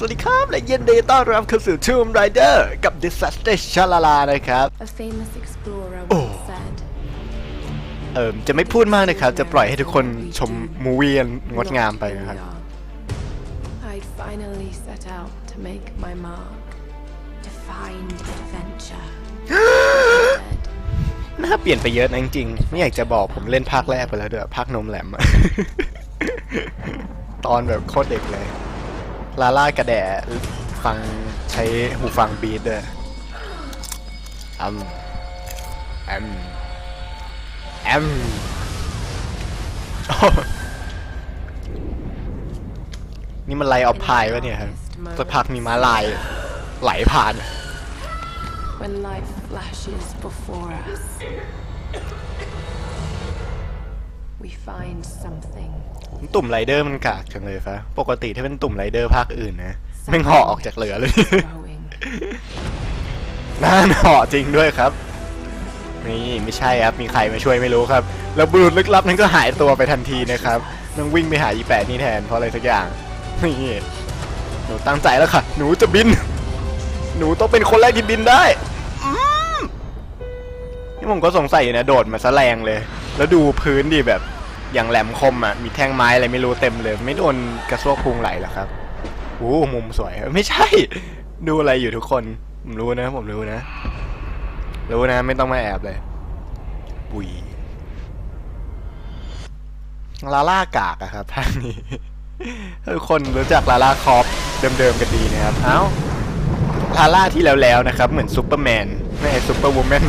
สวัสดีครับ และยินดีต้อนรับเข้าสู่ Tomb Raider กับ Disaster Shalala นะครับ A famous explorer Oh. once said, เอิมจะไม่พูดมากนะครับ จะปล่อยให้ทุกคนชมมูวี่อันงดงามไปนะครับ I'd finally set out to make my mark, to find adventure. Said, หน้าเปลี่ยนไปเยอะนะจริงๆ ไม่อยากจะบอกผมเล่นภาคแรกไปแล้วด้วยภาคนมแหลมอะตอนแบบโคตรเด็กเลย ลาล่ากระแดะฟังใช้หูฟังบีทด้วยอัมแอมแอมโอ้นี่มันไลออฟพายวะเนี่ยครับสักพักมีม้าลายไหลผ่าน when life flashes before us, we find something. ตุ่มไรเดอร์มันกากจังเลยฟะปกติถ้าเป็นตุ่มไรเดอร์ภาคอื่นนะแม่งห่อออกจากเหลือเลย Growing. น่าห่อจริงด้วยครับ นี่ไม่ใช่ครับ มีใครมาช่วยไม่รู้ครับ แล้วบุรุษลึกลับนั้นก็หายตัวไปทันทีนะครับต้องวิ่งไปหาอีแปดนี่แทนเพราะอะไรสักอย่าง นี่ หนูตั้งใจแล้วค่ะ หนูจะบิน หนูต้องเป็นคนแรกที่บินได้อืมนี่ผมก็สงสัยอยู่นะ โดดมาซะแรงเลย แล้วดูพื้นดิแบบ อย่างแหลมคมอะมีแท่งไม้อะไรไม่รู้เต็มเลย ไม่โดนกระซวกพุงไหลหรอครับโอ้มุมสวยไม่ใช่ ดูอะไรอยู่ทุกคนผมรู้นะ ผมรู้นะ รู้นะ ไม่ต้องมาแอบเลยบุยลาล่ากากอะครับภาคนี้ทุกคนรู้จักลาล่าคอปเดิมๆกันดีนะครับเอ้าลาล่าที่แล้วๆนะครับ เหมือนซูเปอร์แมนไม่ใช่ซูเปอร์วูแมน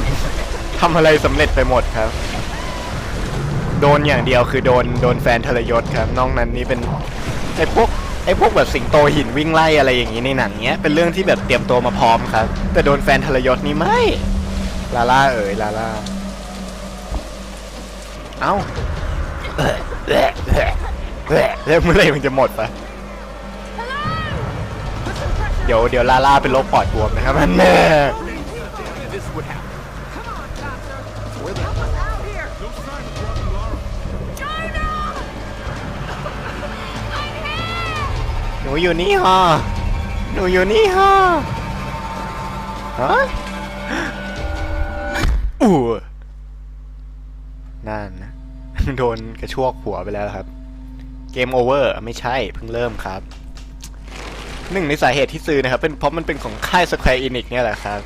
ทำอะไรสำเร็จไปหมดครับ โดนอย่างเดียวคือโดนโดนแฟนทรยศครับนอกนั้นนี่เป็นไอ้พวกไอ้พวกแบบสิงโตหินวิ่งไล่อะไรอย่างนี้ในหนังเนี้ยเป็นเรื่องที่แบบเตรียมตัวมาพร้อมครับ แต่โดนแฟนทรยศนี่ไม่ลาล่าเอ๋ยลาล่าเอ้าแล้วเมื่อไรมันจะหมดปะเดี๋ยวเดี๋ยวลาล่าเป็นโรคปอดบวมนะครับมันแน่ นูอยู่นี่ฮะหนูอยู่นี่ฮะฮะอู้นั่นนะโดนกระชวกหัวไปแล้วครับ เกมโอเวอร์ไม่ใช่เพิ่งเริ่มครับหนึ่งในสาเหตุที่ซื้อนะครับเป็นเพราะมันเป็นของค่าย Square Enix เนี่ยแหละครับ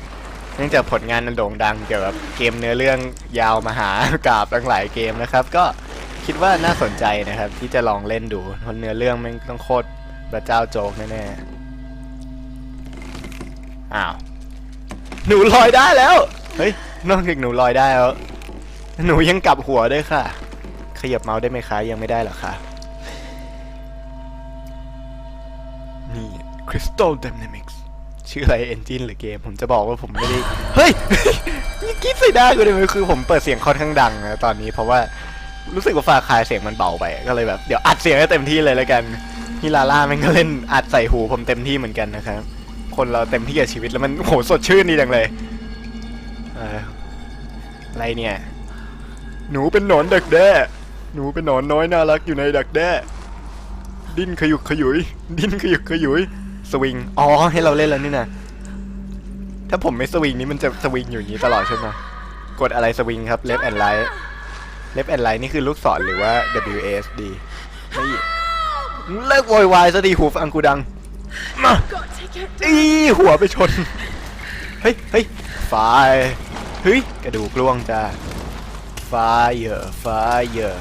เนื่องจากผลงานมันโด่งดังเกี่ยวกับเกมเนื้อเรื่องยาวมหากราบตั้งหลายเกมนะครับ ก็คิดว่าน่าสนใจนะครับ ที่จะลองเล่นดูเพราะเนื้อเรื่องมันต้องโคตร พระเจ้าโจกแน่ๆ อ้าว หนูลอยได้แล้ว เฮ้ย นอกจากหนูลอยได้แล้ว หนูยังกลับหัวด้วยค่ะ ขยับเมาส์ได้ไหมคะ ยังไม่ได้หรอคะ นี่ Crystal Dynamics ชื่ออะไร Engine หรือเกม ผมจะบอกว่าผมไม่ได้ เฮ้ยนี่คิดใส่ได้กูเลยมันคือผมเปิดเสียงค่อนข้างดังนะตอนนี้เพราะว่ารู้สึกว่าฟาคายเสียงมันเบาไป ก็เลยแบบ เดี๋ยวอัดเสียงให้เต็มที่เลยแล้วกันี่ลาล่ามันก็เล่นอัดใส่หูผมเต็มที่เหมือนกันนะครับ คนเราเต็มที่กับชีวิตแล้วมันโหสดชื่นดีจังเลยเอออะไรเนี่ย หนูเป็นหนอนดักแด้ หนูเป็นหนอนน้อยน่ารักอยู่ในดักแด้ ดิ้นขยุกขยุย ดิ้นขยุกขยุย สวิง อ๋อให้เราเล่นแล้วนี่นะถ้าผมไม่สวิงนี้มันจะสวิงอยู่อย่างนี้ตลอดใช่ไหมกดอะไรสวิงครับ left and right left and right นี่คือลูกศรหรือว่า WASD ไม่ เลิกโวยวายซะดีหูฟังกูดัง มาอีหัวไปชน เฮ้ยเฮ้ยไฟเฮ้ยกระดูกร่วงจ้าไฟเยอะไฟเยอะ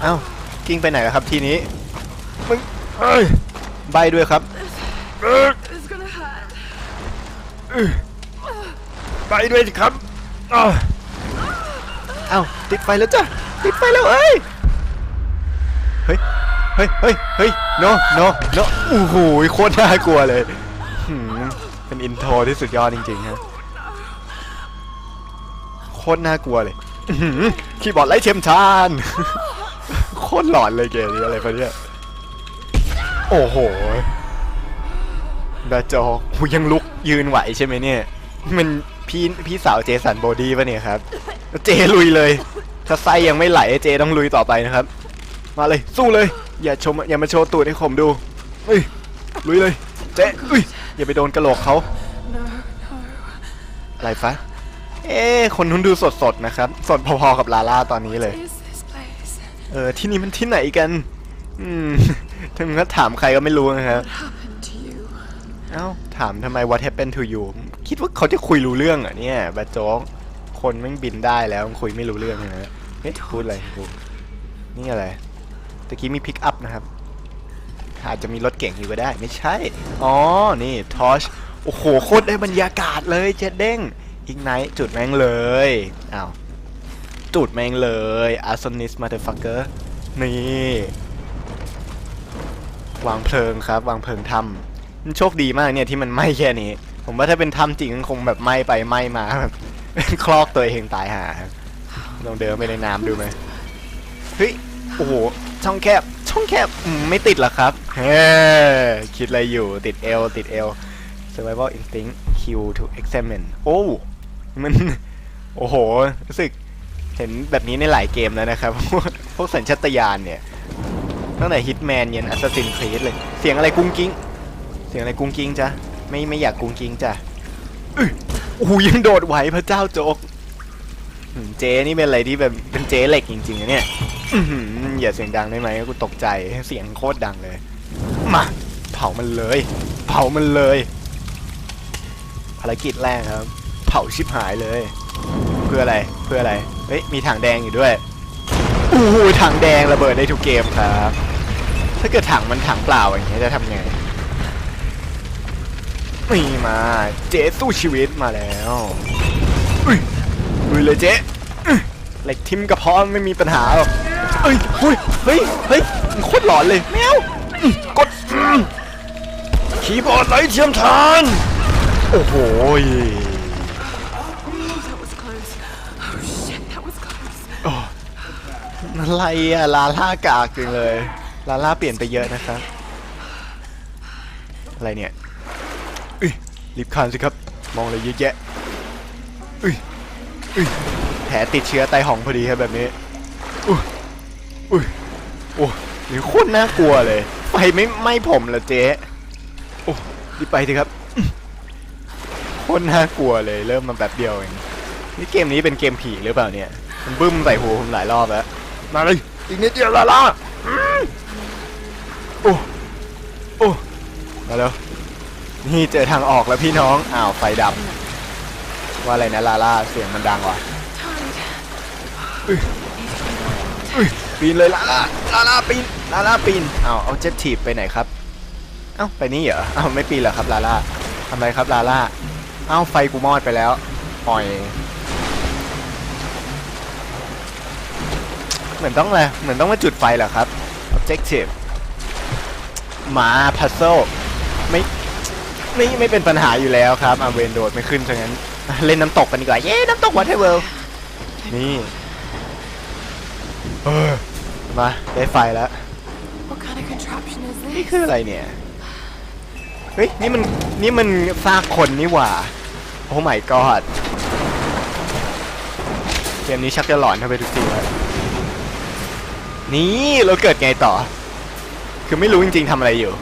เอ้ากิ้งไปไหนล่ะครับทีนี้มึงเอ้ยใบด้วยครับเอ้ย It's gonna hurt. ใบด้วยสิครับอ้าวเอ้าติดไฟแล้วจ้ะติดไฟแล้วเอ้ยเฮ้ย เฮ้ยเฮ้ยเฮ้ย no no no โอ้โหโคตรน่ากลัวเลยหืมเป็นอินโทรที่สุดยอดจริงๆครับโคตรน่ากลัวเลยหืมคีย์บอร์ดไร้เทียมทานโคตรหลอนเลยเกมนี้อะไรปะเนี่ยโอ้โหดาจอหูยังลุกยืนไหวใช่ไหมเนี่ย มันพี่พี่สาวเจสันโบดี้ปะเนี่ยครับ เจลุยเลย ถ้าไส้ยังไม่ไหลเจต้องลุยต่อไปนะครับ มาเลยสู้เลย อย่าชมอย่ามาโชว์ตูดให้ผมดูเฮ้ยลุยเลยเจ๊อุ้ยอย่าไปโดนกระโหลกเขา No, no. อะไรฟะเอ๊ะคนนู้นดูสดสดๆนะครับ สดพอๆกับลาล่าตอนนี้เลย What is this place? เออที่นี่มันที่ไหนกัน อืมถึงก็ถามใครก็ไม่รู้นะครับ What happened to you? เอ้าถามทำไม what happened to you คิดว่าเขาจะคุยรู้เรื่องเหรอเนี่ยบาโจ๊กคนแม่งบินได้แล้วมันคุยไม่รู้เรื่องเลยนะเฮ้ยพูดอะไรกูนี่อะไรตะกี้มีพิกอัพนะครับ อาจจะมีรถเก่งอยู่ก็ได้ ไม่ใช่ อ๋อ นี่ทอชโอ้โห โคตรได้บรรยากาศเลยเจ็ดเด้งอีกไนท์จุดแม่งเลยอ้าวจุดแม่งเลยอาร์ซอนิสมาเตอร์ฟักเกอร์นี่วางเพลิงครับ วางเพลิงทำมันโชคดีมากเนี่ยที่มันไหม้แค่นี้ ผมว่าถ้าเป็นถ้ำจริงมันคงแบบไหม้ไปไหม้มาแบบคลอกตัวเองตายหาลองเดินไปในน้ำดูไหมเฮ้ยโอ้โห ช่องแคบ ช่องแคบไม่ติดหรอครับเฮ้คิดอะไรอยู่ติดเอลติดเอล survival instinct Q to examine โอ้มัน โอ้โห รู้สึกเห็นแบบนี้ในหลายเกมแล้วนะครับ พวกสัญชาตญาณเนี่ย ตั้งแต่ Hitman ยัน Assassin's Creed เลย เสียงอะไรกุ้งกิ้ง เสียงอะไรกุ้งกิ้งจ้ะไม่ไม่อยากกุ้งกิ้งจ้ะอื้อโอ้โหยังโดดไหวพระเจ้าโจ๊ก เจ๊นี่เป็นอะไรที่แบบเป็นเจ๊เหล็กจริงๆนะเนี่ยอื้อหืออย่าเสียงดังได้ไหมกูตกใจเสียงโคตรดังเลย มาเผามันเลย เผามันเลย ภารกิจแรกครับ เผาชิบหายเลย เพื่ออะไรเพื่ออะไรเฮ้ยมีถังแดงอยู่ด้วยโอ้โหถังแดงระเบิดได้ทุกเกมครับ ถ้าเกิดถังมันถังเปล่าอย่างเงี้ยจะทำไงนี่มา เจ๊สู้ชีวิตมาแล้วอุ้ย ลุยเลยเจ๊เหล็กทิมกระเพาะไม่มีปัญหาหรอกเอ้ยเฮ้ยเฮ้ยเฮ้ยโคตรหลอนเลยแมวกดคีย์บอร์ดไร้เทียมทานโอ้โหอะไรอะลาล่ากากจริงเลยลาล่าเปลี่ยนไปเยอะนะครับอะไรเนี่ยอุ้ยรีบคานสิครับ มองอะไรเยอะแยะอุ้ย อุ้ยแผลติดเชื้อไตหองพอดีครับแบบนี้อุ้ยอุ้ยโอ้นี่โคตรน่ากลัวเลย ไฟไม่ไหม้ผมเหรอเจ๊โอ้รีบไปสิครับโคตรน่ากลัวเลย เริ่มมาแบบเดียวเองนี่เกมนี้เป็นเกมผีหรือเปล่าเนี่ย มันบึ้มใส่หูผมหลายรอบแล้ว มาเลยอีกนิดเดียวลาล่าอืมโอ้โอ้มาแล้วนี่เจอทางออกแล้วพี่น้อง อ้าวไฟดับ ว่าอะไรนะลาล่าเสียงมันดังว่ะ Tied. อุ้ยปีนเลยลาล่าลาล่าปีนลาล่าปีนอ้าวเอาเจ็ตทีบไปไหนครับเอ้าไปนี่เหรออ้าวไม่ปีนเหรอครับลาล่าทำไรครับลาล่าเอ้าไฟกูมอดไปแล้วปล่อยเหมือนต้องอะไรเหมือนต้องมาจุดไฟเหรอครับ objective หมา puzzle ไม่ไม่ไม่เป็นปัญหาอยู่แล้วครับอาเวนโดดไม่ขึ้นฉะนั้น เล่นน้ำตกกันดีกว่า เย้น้ำตกวั t เทเวิลนี่เออมาได้ไฟแล้ว What kind of contraption is นี่ this? คืออะไรเนี่ย เฮ้ย นี่มัน นี่มันซากคนนี่หว่า โอ้ my god เกมนี้ชักจะหลอนเข้าไปทุกทีแล้วนี่เราเกิดไงต่อ คือไม่รู้จริงๆทำอะไรอยู่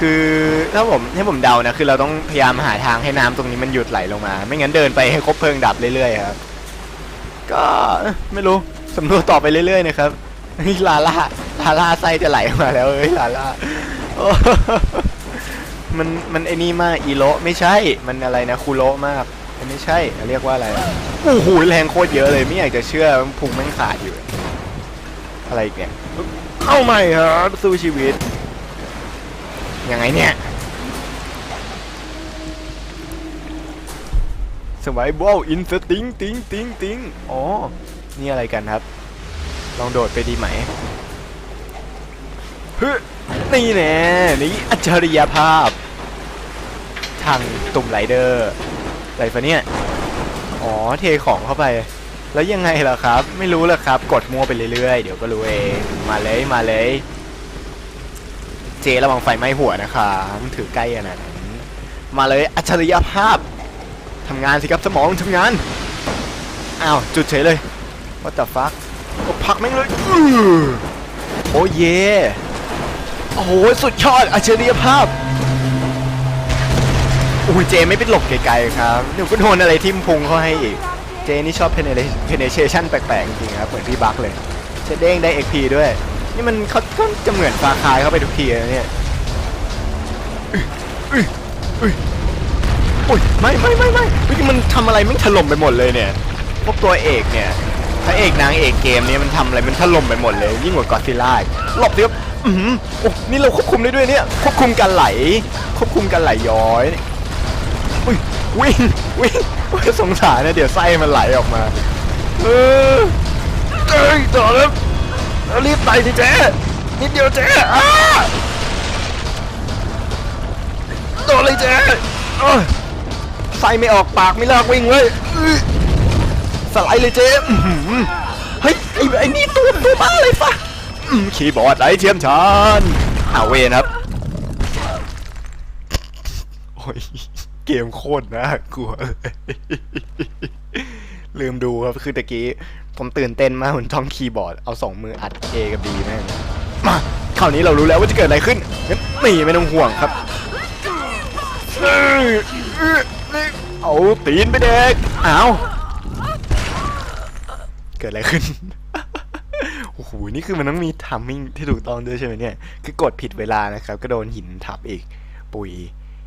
คือถ้าผมให้ผมเดานะคือเราต้องพยายามหาทางให้น้ำตรงนี้มันหยุดไหลลงมา ไม่งั้นเดินไปให้ครบเพลิงดับเรื่อยๆครับ ก็ไม่รู้สำรวจต่อไปเรื่อยๆนะครับเฮ้ยลาล่าลาล่าไส้จะไหลมาแล้วเอ้ยลาล่าโอ้มันมันไอ้นี่มากอีโลไม่ใช่มันอะไรนะคูโรมากมันไม่ใช่เรียกว่าอะไรอะโอ้โหแรงโคตรเยอะเลยไม่อยากจะเชื่อพุงแม่งขาดอยู่ อะไรอีกเนี่ยเข้าใหม่ครับสู้ชีวิต ยังไงเนี่ย Survival Instinct ติงติงติงอ๋อ นี่อะไรกันครับ ลองโดดไปดีไหมเฮ้ยนี่แน่นี่อัจฉริยภาพ ทางตุ่มไรเดอร์อะไรฟะเนี่ย อ๋อ เทของเข้าไป แล้วยังไงล่ะครับ ไม่รู้ล่ะครับ กดมั่วไปเรื่อยๆ เดี๋ยวก็รู้เอง มาเลย มาเลย เจระวังไฟไหม้หัวนะคะมันถือใกล้ขนาดนั้นมาเลยอัจฉริยภาพทำงานสิครับสมองทำงานอ้าวจุดเฉยเลย what the fuck ก็พักแม่งเลยโอ้เย่โอ้โหสุดยอดอัจฉริยภาพโอ้ยเจไม่เป็นหลบไกลๆครับเดี๋ยวก็โดนอะไรทิ่มพุงเขาให้อีกเจนี่ชอบ penetration แปลกๆจริงครับเหมือนพี่บักเลยจะเด้งได้ XP ด้วย นี่มันเขาก็จะเหมือนฟาคายเข้าไปทุกทีนะเนี่ยอุ๊ยอุ๊ยอุ๊ยไม่ไม่ไม่ไม่มันทำอะไรม่งถล่มไปหมดเลยเนี่ย พวกตัวเอกเนี่ยพระเอกนางเอกเกมนี้มันทำอะไรมันถล่มไปหมดเลย ยิ่งกว่ากอซิล่าหลบดิครับอือหือโอ้นี่เราควบคุมได้ด้วยเนี่ยควบคุมการไหล ควบคุมการไหลย้อยอุ้ยวิ่งวิ่งสงสารนะเดี๋ยวไส้มันไหลออกมา เออเอ้ยต่อแล้ว แล้วรีบไปสิเจ๊นิดเดียวเจ๊อ้าโดนเลยเจ๊เอ้ยไส้ไม่ออกปากไม่เลิกวิ่งเลยสไลด์เลยเจ๊เฮ้ยไอ้ไอ้นี่ตัวตัวบ้าอะไรฟะคีย์บอร์ดไรเทียมชานอาเวนครับโอ้ยเกมโคตรน่ากลัวเลย ลืมดูครับคือตะกี้ผมตื่นเต้นมากเหมือนท่องคีย์บอร์ดเอาสองมืออัด A กับ B แม่งมาคราวนี้เรารู้แล้วว่าจะเกิดอะไรขึ้นงั้นนี่ไม่ต้องห่วงครับเอาตีนไปเด็กเอาเกิดอะไรขึ้นโอ้โหนี่คือมันต้องมีทัมมิ่งที่ถูกต้องด้วยใช่ไหมเนี่ยคือกดผิดเวลานะครับ ก็โดนหินทับอีกปุ๋ย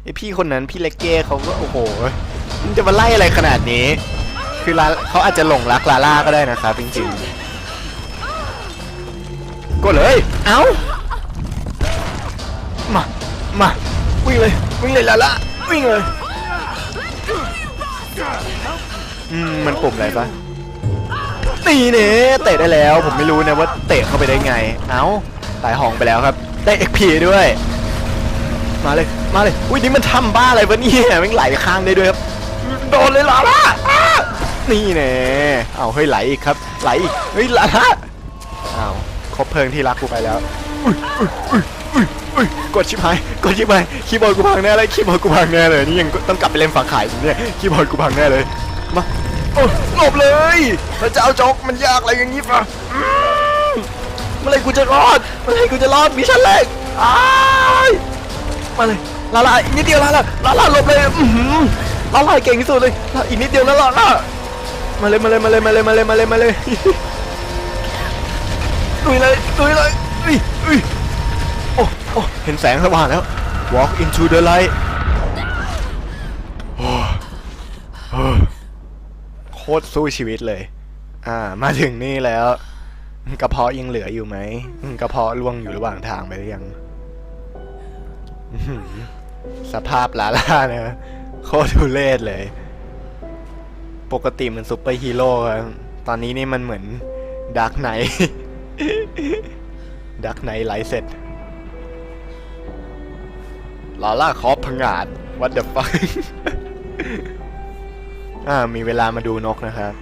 ไอพี่คนนั้นพี่เล็กเก้เขาก็โอ้โหมันจะมาไล่อะไรขนาดนี้ คือลาเขาอาจจะหลงรักลาล่าก็ได้นะครับจริงๆก็เลย เอ้า มา มาวิ่งเลยวิ่งเลยลาล่าวิ่งเลยอืมมันปุ่มอะไรปะตีเน่เตะได้แล้ว ผมไม่รู้นะว่าเตะเข้าไปได้ไง เอ้าตายหองไปแล้วครับ ได้ XP ด้วย มาเลย มาเลย อุ้ยนี่มันทำบ้าอะไรวะเนี่ยแมันไหลข้างได้ด้วยครับ โดนเลยลาล่าอ้า นี่แน่เอาเฮ้ยไหลอีกครับ ไหลอีกเฮ้ยลาล่าเอาครบเพลิงที่รักกูไปแล้วกดชิบหายกดชิบหายคีย์บอร์ดกูพังแน่เลยคีย์บอร์ดกูพังแน่เลยนี่ยังต้องกลับไปเล่นฝาขายอยู่เนี่ยคีย์บอร์ดกูพังแน่เลยมาโอ้หลบเลยแล้วจะเอาจกมันยากอะไรอย่างนี้ปะเมื่อไรกูจะรอดเมื่อไรกูจะรอดมิชชั่นแรกอ้ายมาเลยลาลาอีกนิดเดียวลาลาลาลาหลบเลยลาลาเก่งที่สุดเลยอีกนิดเดียวนะลาลา มาเลยมาเลยมาเลยมาเลยมาเลยมาเลยมาเลยดุยเลยดุยเลยอุ้ยอุ้ยโอ้โอ้เห็นแสงสว่างแล้ว walk into the light โอ้โคตรสู้ชีวิตเลย อ่า มาถึงนี่แล้วกระเพาะยังเหลืออยู่ไหมกระเพาะล่วงอยู่ระหว่างทางไปหรือยัง สภาพลาล่านะโคตรทุเรศเลย ปกติมันซุปเปอร์ฮีโร่ครับตอนนี้นี่มันเหมือนดักไนดักไนไลเซ็ตลาล่าคอปพังงาด what the fuck อ่า มีเวลามาดูนกนะครับ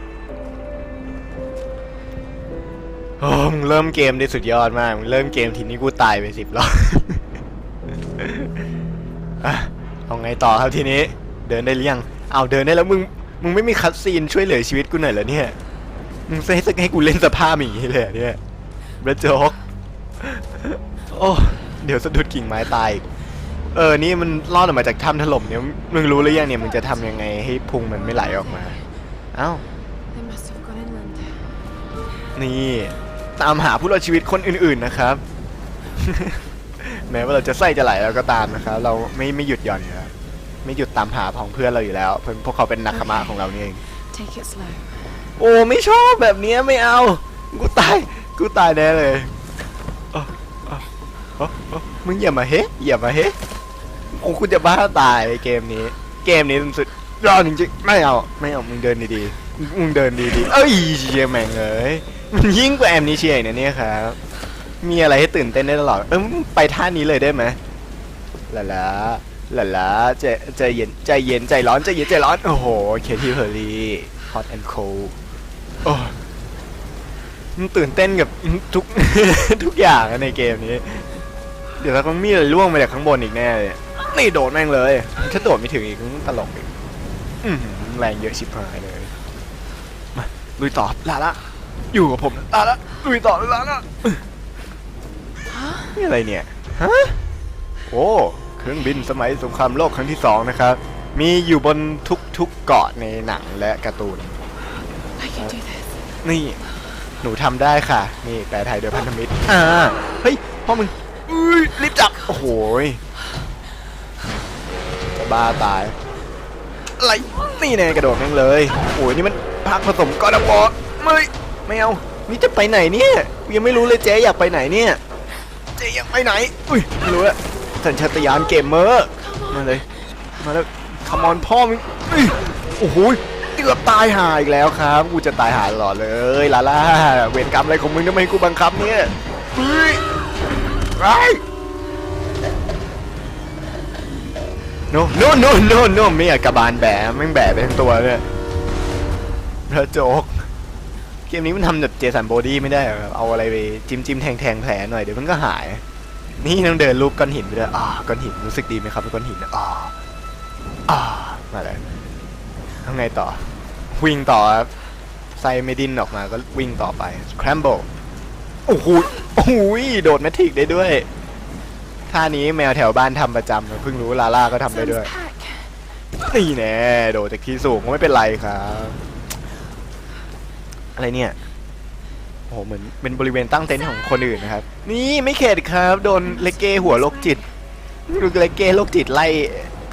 โอ้มึงเริ่มเกมได้สุดยอดมาก มึงเริ่มเกมทีนี้กูตายไปสิบรอบเอาไงต่อครับทีนี้ เดินได้หรือยัง เอาเดินได้แล้วมึง มึงไม่มีคัตซีนช่วยเหลือชีวิตกูหน่อยเหรอเนี่ย มึงให้สักให้กูเล่นสภาพอย่างนี้เลยเหรอเนี่ยเบรดโจ๊กโอ้เดี๋ยวสะดุดกิ่งไม้ตายอีกเออ นี่มันรอดออกมาจากถ้ำถล่มเนี่ย มึงรู้หรือยังเนี่ย มึงจะทำยังไงให้พุงมันไม่ไหลออกมา เอ้า They must have gone inland. นี่ ตามหาผู้รอดชีวิตคนอื่นๆนะครับ แม้ว่าเราจะไส้จะไหลแล้วก็ตามนะครับ เราไม่ไม่หยุดหย่อนอยู่แล้ว ไม่หยุดตามหาของเพื่อนเราอยู่แล้วเพื่อนพวกเขาเป็นนักขมาของเรานี่เอง Take it slow. โอ้ไม่ชอบแบบเนี้ยไม่เอา กูตาย กูตายแน่เลยเอ้าเอ้าเอ้าเอ้ามึงอย่ามาเฮ้อย่ามาเฮ้โอ้คุณจะบ้าตายเกมนี้ เกมนี้มันสุดยอดจริงๆไม่เอาไม่เอามึงเดินดีๆมึงเดินดีๆเอ้ยเชียแม่งเอ้ยมันยิ่งกว่าแอมนิเชียอีกนะเนี่ยครับ มีอะไรให้ตื่นเต้นได้ตลอดเออไปท่านี้เลยได้ไหมละละ ละละใจใจเย็นใจเย็นใจร้อนใจเย็นใจร้อน โอ้โห เคที่เพอร์รี่ฮอตแอนด์โคลโอ้มันตื่นเต้นกับทุก ทุกอย่างอะในเกมนี้ เดี๋ยวเราต้องมีอะไรล่วงมาจากข้างบนอีกแน่เลยนี่โดดแม่งเลย ถ้าโดดไม่ถึงอีกตลกอีกอื้อหือแรงเยอะชิบหายเลย มาลุยต่อลาละ อยู่กับผมนะลาละลุยต่อลาละนี่อะไรเนี่ย ฮะ โอ้ เครื่องบินสมัยสงครามโลกครั้งที่สองนะครับ มีอยู่บนทุกๆเกาะในหนังและการ์ตูน I can do this. นี่ หนูทำได้ค่ะ นี่แปลไทยโดยพันธมิตร อ่า เฮ้ย พ่อมึงอุ้ยรีบจับ โอ้โหยจะบ้าตาย อะไร นี่แน่กระโดดแม่งเลย โอ้ยนี่มันพักผสมก้อนบอไม่ไม่เอา นี่จะไปไหนเนี่ยกูยังไม่รู้เลยเจ๊อยากไปไหนเนี่ย เจ๊อยากไปไหน อุ้ยไม่รู้แล้ว สัญชาตญาณเกมเมอร์มาเลยมาแล้วคมอนพ่อมึงอุ้ยโอ้โหเกือบตายหาอีกแล้วครับกูจะตายหาตลอดเลยลาล่าเวรกรรมอะไรของมึงทำไมกูบังคับเนี่ยเฮ้ยไรโนโนโนโนโนไม่อยากกระบาลแบะแม่งแบะไปทั้งตัวเลยพระโจกเกมนี้มันทำแบบเจสันโบดี้ไม่ได้เหรอเอาอะไรไปจิ้มจิ้มแทงแทงแผลหน่อยเดี๋ยวมันก็หาย นี่ต้องเดินรูปก้อนหินไปด้วยอ่าก้อนหินรู้สึกดีไหมครับก้อนหินอ่าอ่ามาเลยทำไงต่อ วิ่งต่อครับไซเมดินออกมาก็วิ่งต่อไป scramble โอ้โหโอ้โหโดดแมทริกได้ด้วยท่านี้แมวแถวบ้านทำประจำเพิ่งรู้ลาล่าก็ทำได้ด้วยนี่แน่โดดจากที่สูงก็ไม่เป็นไรครับ อะไรเนี่ย โอ้โหเหมือนเป็นบริเวณตั้งเต็นท์ของคนอื่นนะครับ นี่ไม่เข็ดครับ โดนเลกเก้หัวโรคจิตดูเลกเก้โรคจิตไล่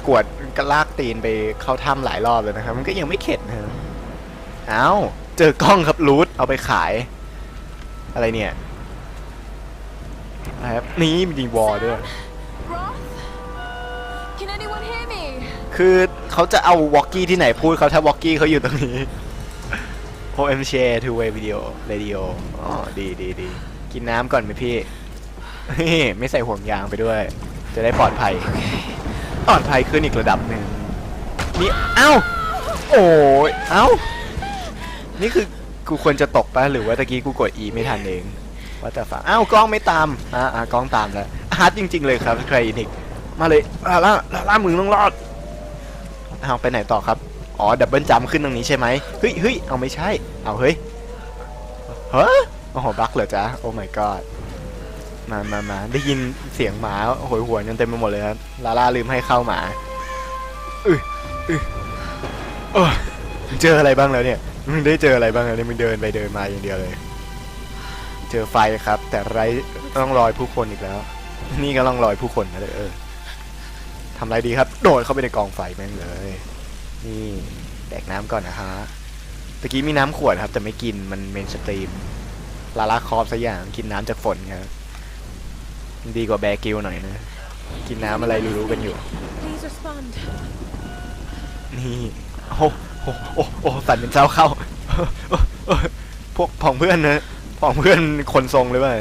กวดกระลากตีนไปเข้าถ้ำหลายรอบเลยนะครับ มันก็ยังไม่เข็ดนะครับเอ้าเจอกล้องครับรูทเอาไปขาย อะไรเนี่ยอะไรครับนี่มีดีวอลด้วย Roth? Can anyone hear me? คือเขาจะเอาวอกกี้ที่ไหนพูดเขาถ้าวอกกี้เขาอยู่ตรงนี้ OM share two way video radio อ๋อ ดีดีดี กินน้ำก่อนไหมพี่ ไม่ใส่ห่วงยางไปด้วย จะได้ปลอดภัย ปลอดภัยขึ้นอีกระดับหนึ่งนี่ เอ้า โอ้ย เอ้า นี่คือกูควรจะตกปะหรือว่าตะกี้กูกด E ไม่ทันเอง ว่าแต่ฟังอ้าวกล้องไม่ตาม อ่าอ่ากล้องตามแล้วฮาร์ดจริง ๆ เลยครับใครนิก มาเลยลาล่าลาล่ามึงต้องรอดเอาไปไหนต่อครับ อ๋อดับเบิลจัมขึ้นตรงนี้ใช่ไหมเฮ้ยเฮ้ยเอาไม่ใช่ เอาเฮ้ยเฮ้ยโอ้โหบักเหรอจ๊ะโอ้ my god มามามาได้ยินเสียงหมาโหยหวนกันเต็มไปหมดเลยครับลาล่าลืมให้เข้าหมาอืออืออเจออะไรบ้างแล้วเนี่ยมึงได้เจออะไรบ้างแล้วเนี่ยมึงเดินไปเดินมาอย่างเดียวเลย เจอไฟครับ แต่ไรต้องรอยผู้คนอีกแล้ว นี่ก็ต้องรอยผู้คนนะเลยเออทำไรดีครับ โดดเข้าไปในกองไฟแม่งเลย นี่แดกน้ำก่อนนะฮะตะกี้มีน้ำขวดครับ แต่ไม่กินมันเมนสตรีม ลาลาคอฟสักอย่างกินน้ำจากฝนครับ ดีกว่าแบร์กิลหน่อยนะ กินน้ำอะไรรู้ๆกันอยู่ Please respond. นี่โอ้โหโอ้โหโอ้โหโอ้โหสั่นเป็นเจ้าเข้า พวกผองเพื่อนนะผองเพื่อนคนทรงหรือเปล่า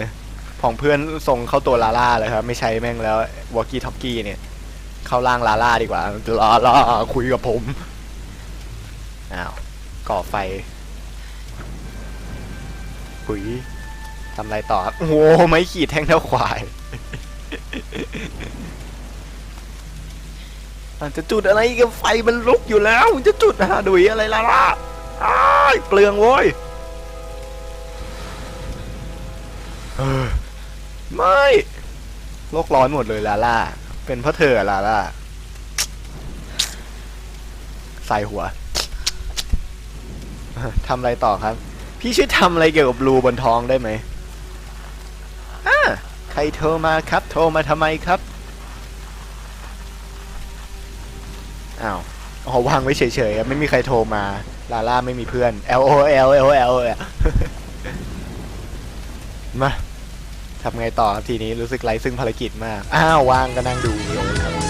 ผองเพื่อนทรงเข้าตัวลาล่าเลยครับ ไม่ใช่แม่งแล้ววอกกี้ท็อกกี้เนี่ย เข้าล่างลาล่าดีกว่าลาล่าคุยกับผม อ้าว ก่อไฟหุยทำอะไรต่อครับ โอ้โหไม่ขีดแท่งเท่าควายอะจะจุดอะไรกับไฟมันลุกอยู่แล้ว จะจุดหาดุยอะไรล่ะล่ะเปลืองโว้ยไม่โลกร้อนหมดเลยลาล่า เป็นเพราะเธออะลาล่า ใส่หัว ทำอะไรต่อครับ พี่ช่วยทำอะไรเกี่ยวกับรูบนท้องได้ไหมอ่าใครโทรมาครับ โทรมาทำไมครับอ้าวอ๋อวางไว้เฉยๆไม่มีใครโทรมาลาล่าไม่มีเพื่อน L O L L L มาทำไงต่อครับทีนี้รู้สึกไร้ซึ่งภารกิจมาก อ้าววางก็นั่งดูวิดีโอครับ